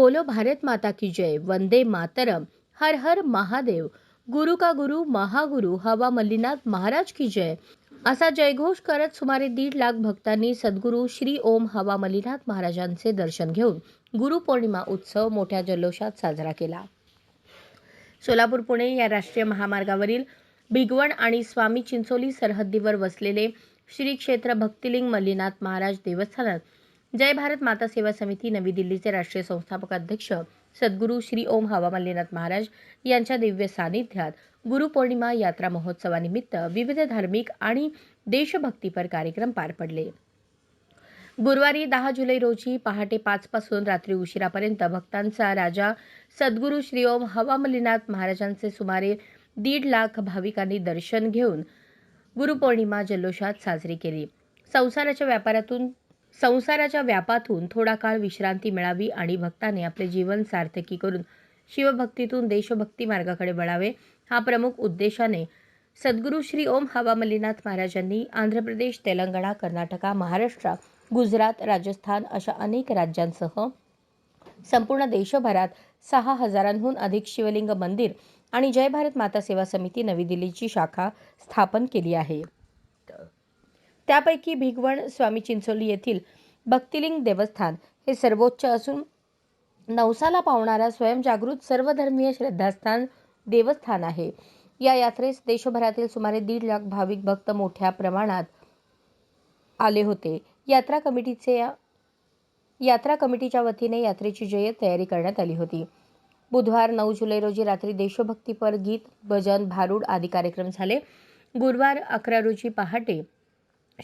बोलो भारत माता की जय वंदे मातरम हर हर महादेव गुरु का गुरु महागुरु हवा मल्लीनाथ महाराज की जय। असा जयघोष करत सुमारे दीड लाख भक्तांनी सद्गुरू श्री ओम हवा मल्लीनाथ महाराजांचे दर्शन घेऊन गुरुपौर्णिमा उत्सव मोठ्या जल्लोषात साजरा केला. सोलापूर पुणे या राष्ट्रीय महामार्गावरील भिगवण आणि स्वामी चिंचोली सरहद्दीवर वसलेले श्री क्षेत्र भक्तिलिंग मल्लीनाथ महाराज देवस्थानात जय भारत माता सेवा समिती नवी दिल्लीचे राष्ट्रीय संस्थापक अध्यक्ष सद्गुरू श्री ओम हवा मल्लीनाथ महाराज यांच्या दिव्य सानिध्यात गुरुपौर्णिमा यात्रा महोत्सवानिमित्त विविध धार्मिक आणि देशभक्तीपर कार्यक्रम पार पडले. गुरुवारी दहा जुलै रोजी पहाटे पाचपासून रात्री उशिरापर्यंत भक्तांचा राजा सद्गुरू श्री ओम हवामलीनाथ महाराजांचे सुमारे दीड लाख भाविकांनी दर्शन घेऊन गुरुपौर्णिमा जल्लोषात साजरी केली. संसाराच्या व्यापारातून संसाराच्या व्यापातून थोडा काळ विश्रांती मिळावी आणि भक्ताने आपले जीवन सार्थकी करून शिवभक्तीतून देशभक्ती मार्गाकडे वळावे हा प्रमुख उद्देशाने सद्गुरू श्री ओम हवामल्लीनाथ महाराजांनी आंध्र प्रदेश तेलंगणा कर्नाटका महाराष्ट्र गुजरात राजस्थान अशा अनेक राज्यांसह संपूर्ण देशभरात सहा हजारांहून अधिक शिवलिंग मंदिर आणि जय भारत माता सेवा समिती नवी दिल्लीची शाखा स्थापन केली आहे. त्यापैकी भिगवण स्वामी चिंचोली येथील भक्तिलिंग देवस्थान हे सर्वोच्च असून नवसाला पावणारा स्वयंजागृत सर्वधर्मीय श्रद्धास्थान देवस्थान आहे. या यात्रेस देशभरातील सुमारे दीड लाख भाविक भक्त मोठ्या प्रमाणात आले होते. यात्रा कमिटीचे यात्रा कमिटीच्या वतीने यात्रेची जय्यत तयारी करण्यात आली होती. बुधवार नऊ जुलै रोजी रात्री देशभक्तीपर गीत भजन भारूड आदी कार्यक्रम झाले. गुरुवार अकरा रोजी पहाटे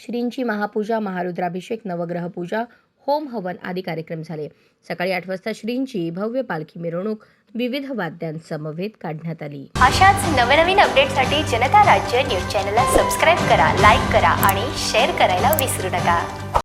श्रींची महापूजा महारुद्राभिषेक नवग्रह पूजा होम हवन आदी कार्यक्रम झाले. सकाळी आठ वाजता श्रींची भव्य पालखी मिरवणूक विविध वाद्यांसमवेत काढण्यात आली. अशाच नवनवीन अपडेटसाठी जनता राज्य न्यूज चॅनलला सबस्क्राईब करा लाईक करा आणि शेअर करायला विसरू नका.